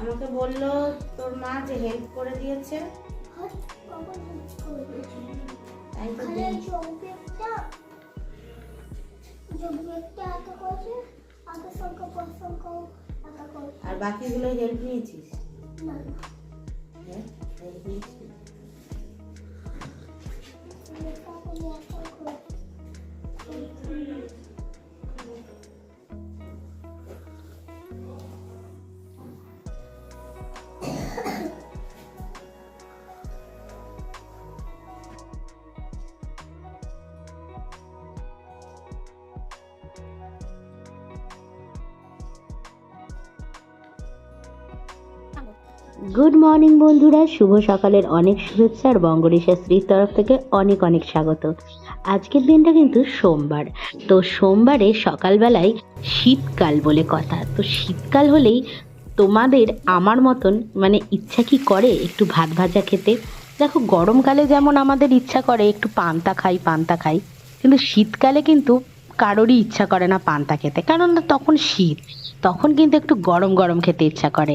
আমাকে বলল তোর মা যে হেল্প করে দিয়েছে? হাত কখন হুট করে দিয়েছি? তাই গুড মর্নিং বন্ধুরা। শুভ সকালের অনেক শুভেচ্ছা আর বঙ্গরেশা স্ত্রীর তরফ থেকে অনেক অনেক স্বাগত। আজকের দিনটা কিন্তু সোমবার। তো সোমবারে সকালবেলায় শীতকাল বলে কথা। তো শীতকাল হলেই তোমাদের আমার মতন মানে ইচ্ছা কি করে? একটু ভাত ভাজা খেতে। দেখো, গরমকালে যেমন আমাদের ইচ্ছা করে, একটু পান্তা খাই পান্তা খাই। কিন্তু শীতকালে কিন্তু কারোরই ইচ্ছা করে না পান্তা খেতে। কারণ তখন শীত, তখন কিন্তু একটু গরম গরম খেতে ইচ্ছা করে।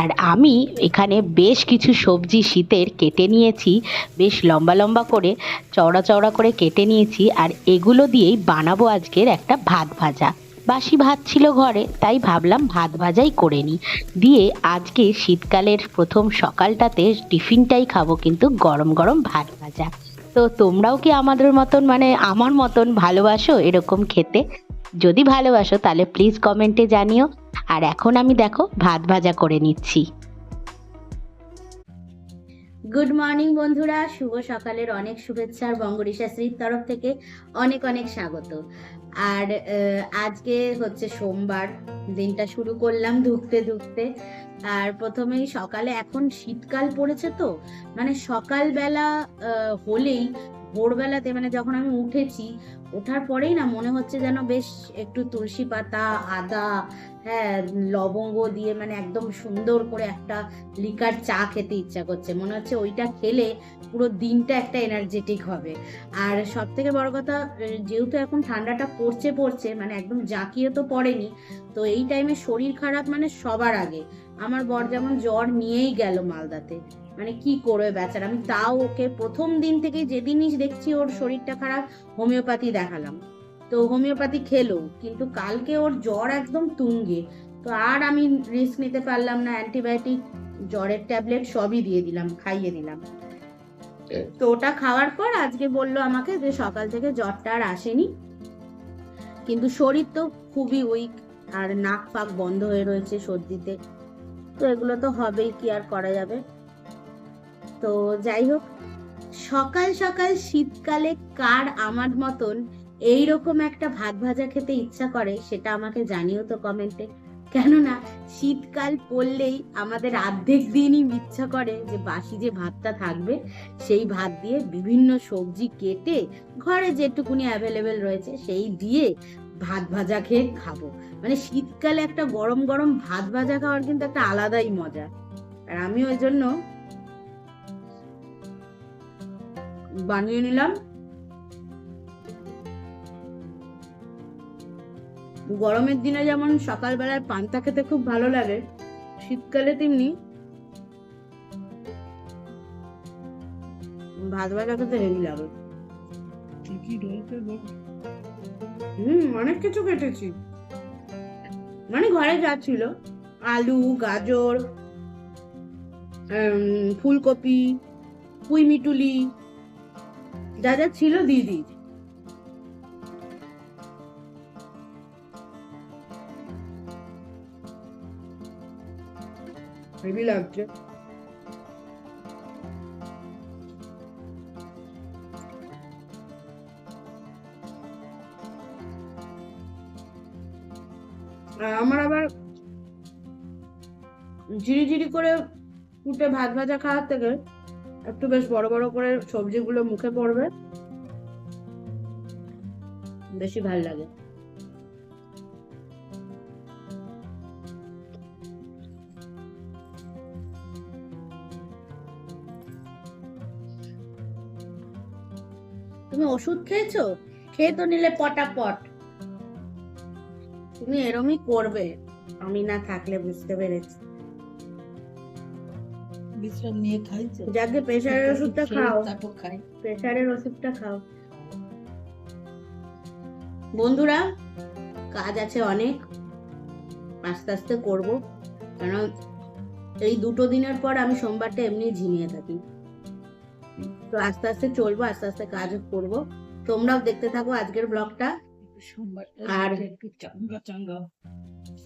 আর আমি এখানে বেশ কিছু সবজি শীতের কেটে নিয়েছি, বেশ লম্বা লম্বা করে, চওড়া চওড়া করে কেটে নিয়েছি। আর এগুলো দিয়েই বানাবো আজকের একটা ভাত ভাজা। বাসি ভাত ছিল ঘরে, তাই ভাবলাম ভাত ভাজাই করে নিই। দিয়ে আজকে শীতকালের প্রথম সকালটাতে টিফিনটাই খাব কিন্তু গরম গরম ভাত ভাজা। তো তোমরাও কি আমাদের মতন মানে আমার মতন ভালোবাসো এরকম খেতে? যদি ভালোবাসো, তাহলে প্লিজ কমেন্টে জানিও। আর এখন আমি দেখো, ভাত ভাজা করে নিচ্ছি। গুড মর্নিং বন্ধুরা, শুভ সকালের অনেক শুভেচ্ছা আর বঙ্গরিশা শ্রীর তরফ থেকে অনেক অনেক স্বাগত। আর আজকে হচ্ছে সোমবার, দিনটা শুরু করলাম ধুকতে ধুকতে আর প্রথমেই সকালে এখন শীতকাল পড়েছে তো মানে সকালবেলা হলেই ভোরবেলাতে মানে যখন আমি উঠেছি, ওঠার পরেই না মনে হচ্ছে যেন বেশ একটু তুলসী পাতা, আদা হ্যাঁ লবঙ্গ দিয়ে মানে একদম সুন্দর করে একটা লিকার চা খেতে ইচ্ছা করছে। মনে হচ্ছে ওইটা খেলে পুরো দিনটা একটা এনার্জেটিক হবে। আর সব থেকে বড় কথা যেহেতু এখন ঠান্ডাটা পড়ছে পড়ছে মানে একদম জাঁকিয়ে তো পড়েনি, তো এই টাইমে শরীর খারাপ মানে সবার আগে। আমার বর যেমন জ্বর নিয়েই গেল মালদাতে। মানে কি করবে বেচারা? আমি তাও ওকে প্রথম দিন থেকে যেদিনই দেখছি ওর শরীরটা খারাপ হোমিওপ্যাথি দেখালাম। তো হোমিওপ্যাথি খেলো কিন্তু কালকে ওর জ্বর একদম তুঙ্গে। তো আর আমি রিস্ক নিতে পারলাম না অ্যান্টিবায়োটিক জ্বরের ট্যাবলেট সবই দিয়ে দিলাম খাইয়ে দিলাম। তো ওটা খাওয়ার পর আজকে বলল আমাকে যে সকাল থেকে জ্বরটা আর আসেনি। কিন্তু শরীর তো খুবই উইক আর নাক ফাক বন্ধ হয়ে রয়েছে সর্দিতে। তো এগুলো তো হবেই কি আর করা যাবে? তো যাই হোক, সকাল সকাল শীতকালে কার আমার মতন এইরকম একটা ভাত ভাজা খেতে ইচ্ছা করে সেটা আমাকে জানিও তো কমেন্টে কেননা শীতকাল পড়লেই আমাদের অর্ধেক দিনই ইচ্ছা করে যে বাসি যে ভাতটা থাকবে সেই ভাত দিয়ে বিভিন্ন সবজি কেটে ঘরে যেটুকুনি অ্যাভেলেবেল রয়েছে সেই দিয়ে ভাত ভাজা খেয়ে খাব। মানে শীতকালে একটা গরম গরম ভাত ভাজা খাওয়ার কিন্তু একটা আলাদাই মজা। আর আমি ওই জন্য বানিয়ে নিলাম। গরমের দিনে যেমন সকালবেলায় পান্তা খেতে খুব ভালো লাগে শীতকালে তেমনি ভাত ভাজা খেতে হেভি লাগে। হুম অনেক কিছু কেটেছি। মানে ঘরে যা ছিল আলু গাজর ফুলকপি পুঁই মিটুলি যা যা ছিল দিয়ে দিয়েছি। হেভি লাগছে। আমার আবার ঝিরিঝিরি করে ফুটে ভাত ভাজা খাওয়ার থেকে একটু বেশ বড় বড় করে সবজিগুলো মুখে পড়বে। বেশি ভালো লাগে। তুমি ওষুধ খেয়েছো? খেয়ে তো নিলে পটাপট। তুমি এরমই করবে। আমি না থাকলে বুঝতে পেরেছি। বিশ্রাম নিয়ে খাই যাকে প্রেশারের ওষুধটা খাও। তারপর খাই। প্রেশারের ওষুধটা খাও। বন্ধুরা কাজ আছে অনেক। আস্তে আস্তে করব। কারণ এই দুটো দিনের পর আমি সোমবারটা এমনি ঝিমিয়ে থাকি। তো আস্তে আস্তে চলবো আস্তে আস্তে কাজ করব। তোমরাও দেখতে থাকো আজকের ব্লগটা। সোমবার আর- একটু চাঙ্গা চাঙ্গা।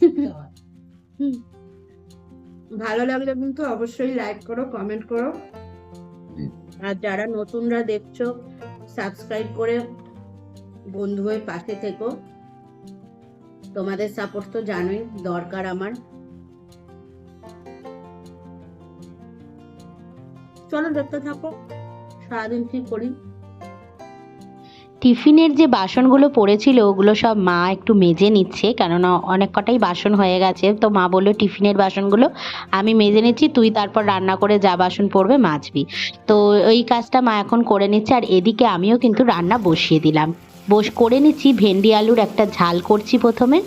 ভালো লাগলে কিন্তু অবশ্যই লাইক করো কমেন্ট করো। আর যারা নতুনরা দেখছ সাবস্ক্রাইব করে বন্ধু হয়ে পাশে থেকো। তোমাদের সাপোর্ট তো জানোই দরকার আমার। চলো দেখতে থাকো সারাদিন কি করি। টিফিনের যে বাসনগুলো পড়েছিল, ওগুলো সব মা একটু মেজে নিচ্ছে। কেননা অনেক কটাই বাসন হয়ে গেছে। তো মা বলল, টিফিনের বাসনগুলো আমি মেজে নিচ্ছি, তুই তারপর রান্না করে যা বাসন পড়বে মাজবি। তো এই কাজটা মা এখন করে নিচ্ছে, আর এদিকে আমিও কিন্তু রান্না বসিয়ে দিলাম। বস, করে নিচ্ছি। ভেন্ডি আলুর একটা ঝাল করছি প্রথমে।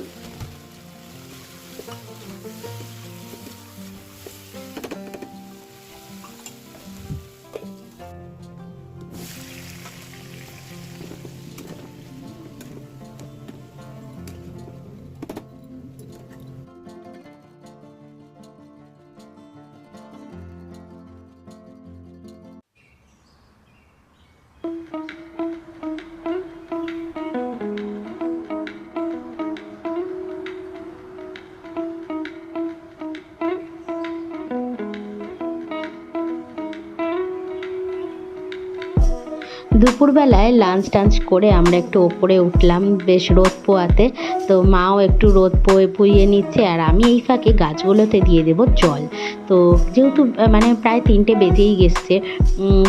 দুপুরবেলায় লাঞ্চ টাঞ্চ করে আমরা একটু ওপরে উঠলাম, বেশ রোদ পোয়াতে। তো মাও একটু রোদ পোয়ে, পুইয়ে নিচ্ছে আর আমি এই ফাঁকে গাছগুলোতে দিয়ে দেব জল। তো যেহেতু মানে প্রায় তিনটে বেজেই গেছে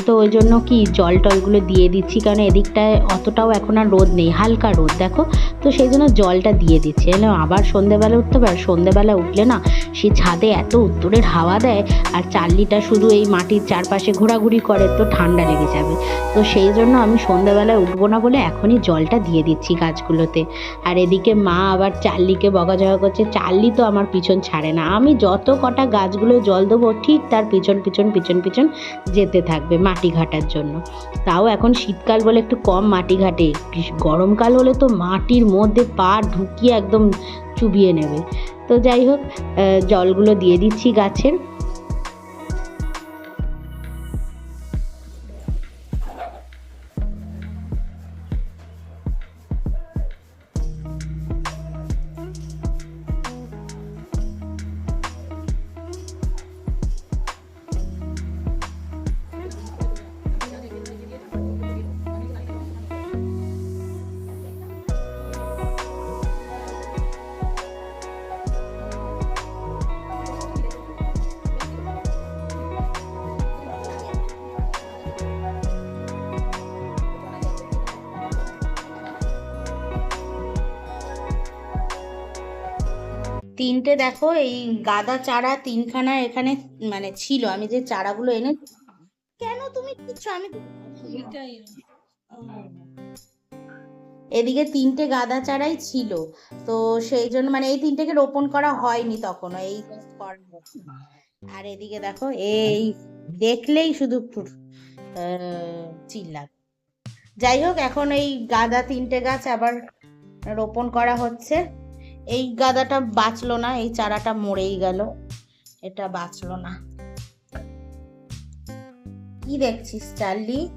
তো ওই জন্য কি জল টলগুলো দিয়ে দিচ্ছি, কারণ এদিকটায় অতটাও এখন আর রোদ নেই, হালকা রোদ, দেখো। তো সেই জন্য জলটা দিয়ে দিচ্ছে। এলে আবার সন্ধেবেলা উঠতে পারে সন্ধেবেলা উঠলে না, সে ছাদে এত উত্তরের হাওয়া দেয়, আর চার্লিটা শুধু এই মাটির চারপাশে ঘোরাঘুরি করে, তো ঠান্ডা লেগে যাবে। তো সেই জন্য আমি সন্ধ্যাবেলায় উঠবো না বলে এখনই জলটা দিয়ে দিচ্ছি গাছগুলোতে। আর এদিকে মা আবার চার্লিকে বকাঝকা করছে চার্লি তো আমার পিছন ছাড়ে না। আমি যত কটা গাছগুলো জল দেবো, ঠিক তার পিছন পিছন পিছন পিছন যেতে থাকবে মাটি ঘাটার জন্য। তাও এখন শীতকাল বলে একটু কম মাটি ঘাটে। গরমকাল হলে তো মাটির মধ্যে পা ঢুকিয়ে একদম চুবিয়ে নেবে। তো যাই হোক জলগুলো দিয়ে দিচ্ছি গাছের। তিনটে দেখো এই গাদা চারা তিনখানা এখানে মানে ছিল। আমি যে চারাগুলো এনে কেন তুমি দিচ্ছ? আমি এদিকে তিনটে গাদা চারাই ছিল। তো সেই জন্য মানে এই তিনটেকে রোপণ করা হয়নি তখনও এই। আর এদিকে দেখো এই দেখলেই শুধু চিল্লাবে। যাই হোক এখন এই গাদা তিনটে গাছ আবার রোপণ করা হচ্ছে। এই গাদাটা বাঁচলো না এই চারাটা মরেই গেল। এটা বাঁচলো না। কি দেখছিস চার্লি?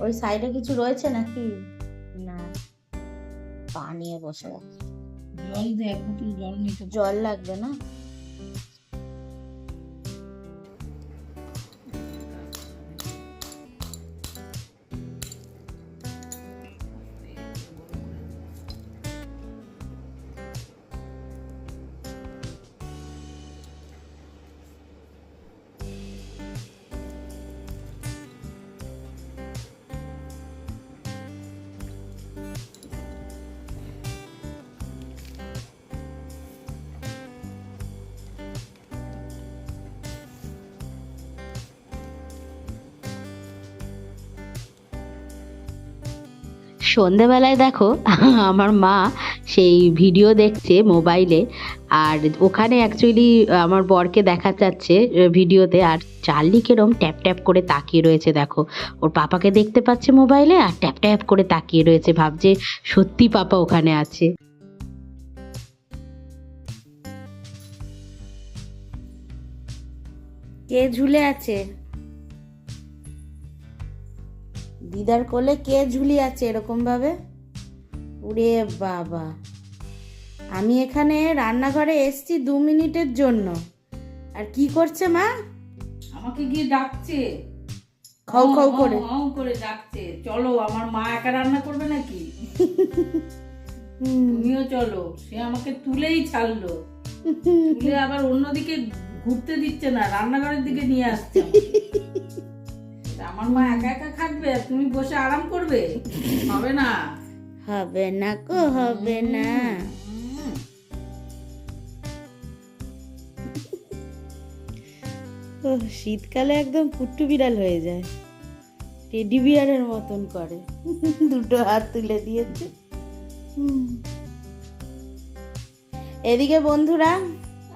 ওই সাইডে কিছু রয়েছে নাকি? না। পা নিয়ে বসে আছে। জল দে জল নিতে। জল লাগবে না? সন্ধেবেলায় দেখো, আমার মা সেই ভিডিও দেখছে মোবাইলে আর ওখানে অ্যাকচুয়ালি আমার বরকে দেখা যাচ্ছে ভিডিওতে আর চার্লি কেরম ট্যাপ ট্যাপ করে তাকিয়ে রয়েছে দেখো। ওর পাপাকে দেখতে পাচ্ছে মোবাইলে আর ট্যাপ ট্যাপ করে তাকিয়ে রয়েছে, ভাবছে সত্যি পাপা ওখানে আছে। কে ঝুলে আছে? দিদার কোলে কে ঝুলি আছে এরকম ভাবে উরে বাবা। আমি এখানে রান্নাঘরে এসছি দু মিনিটের জন্য। আর কি করছে মা? আমাকে গিয়ে ডাকছে। খাও খাও করে। হাউ করে ডাকছে। চলো আমার মা একা রান্না করবে নাকি। তুমিও চলো। সে আমাকে তুলেই ছাড়লো। তুলে আবার অন্যদিকে ঘুরতে দিচ্ছে না রান্নাঘরের দিকে নিয়ে আসছে। আমার মা একা একা খাটবে, তুমি বসে আরাম করবে? হবে না। হবে না গো হবে না। শীতকালে একদম কুট্টু বিড়াল হয়ে যায়। টেডি বিয়ারের মতন করে। দুটো হাত তুলে দিয়েছে। এদিকে বন্ধুরা,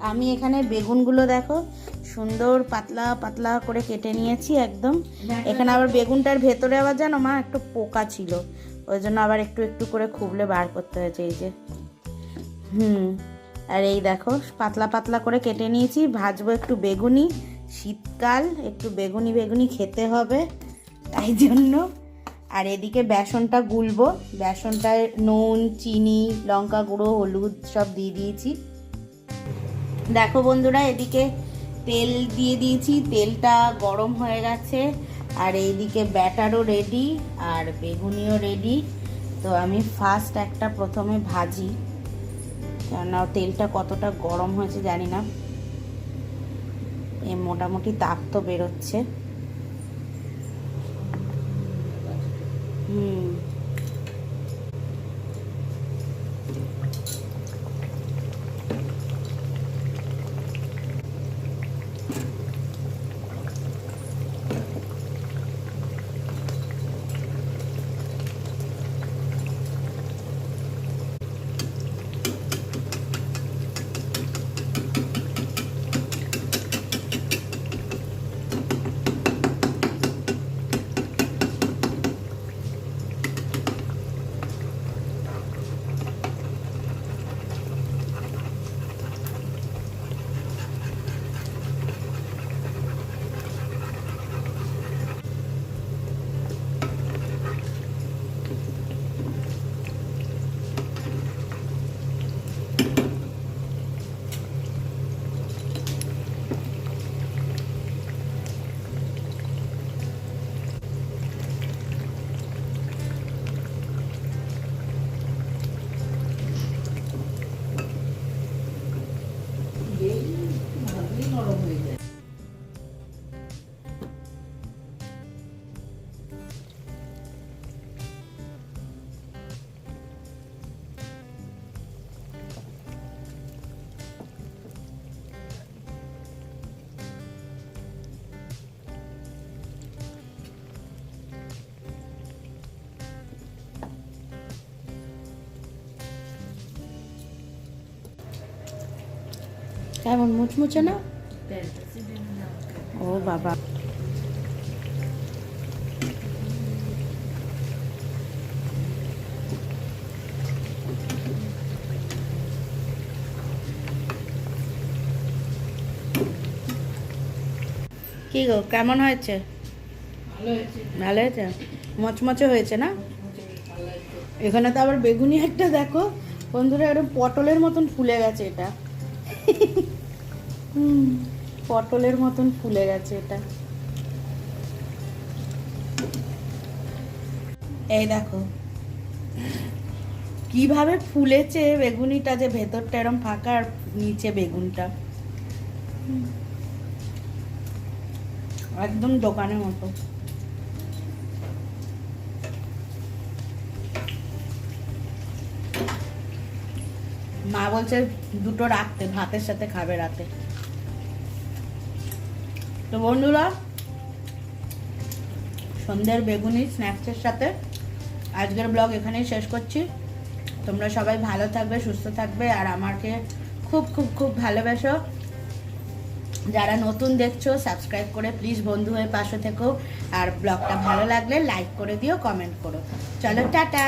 আমি এখানে বেগুনগুলো দেখো। সুন্দর পাতলা পাতলা করে কেটে নিয়েছি একদম। এখানে আবার বেগুনটার ভেতরে আবার জানো মা একটু পোকা ছিল। ওই জন্য আবার একটু একটু করে খুবলে বার করতে হয়েছে এই যে। হুম আর এই দেখো পাতলা পাতলা করে কেটে নিয়েছি। ভাজবো একটু বেগুনি। শীতকাল একটু বেগুনি বেগুনি খেতে হবে তাই জন্য। আর এদিকে বেসনটা গুলবো। বেসনটায় নুন চিনি লঙ্কা গুঁড়ো হলুদ সব দিয়ে দিয়েছি। দেখো বন্ধুরা এদিকে তেল দিয়ে দিয়েছি, তেলটা গরম হয়ে গেছে। আর এইদিকে ব্যাটারও রেডি আর বেগুনিও রেডি তো আমি ফার্স্ট একটা প্রথমে ভাজি। কেননা তেলটা কতটা গরম হয়েছে জানি না। এ মোটামুটি তাপ তো বেরোচ্ছে। হুম। কেমন মুচমুচে না ও বাবা কি গো কেমন হয়েছে? ভালো হয়েছে। মচমচে হয়েছে না? এখানে তো আবার বেগুনি একটা দেখো। বন্ধুরা এরকম পটলের মতন ফুলে গেছে এটা। হুম, পটলের মতন ফুলে গেছে এটা। এই দেখো, কীভাবে ফুলেছে বেগুনিটা যে ভেতরটা এরম ফাঁকা আর নিচে বেগুনটা। একদম দোকানের মতো। মা বলছে দুটো রাখতে, ভাতের সাথে খাবে রাতে। তো বন্ধুরা, সন্ধ্যের বেগুনি স্ন্যাক্সের সাথে আজকের ব্লগ এখানেই শেষ করছি। তোমরা সবাই ভালো থাকবে, সুস্থ থাকবে, আর আমাকে খুব খুব খুব ভালোবাসো। যারা নতুন দেখছ, সাবস্ক্রাইব করে প্লিজ বন্ধু হয়ে পাশে থেকো। আর ব্লগটা ভালো লাগলে লাইক করে দিও, কমেন্ট করো। চলো, টাটা!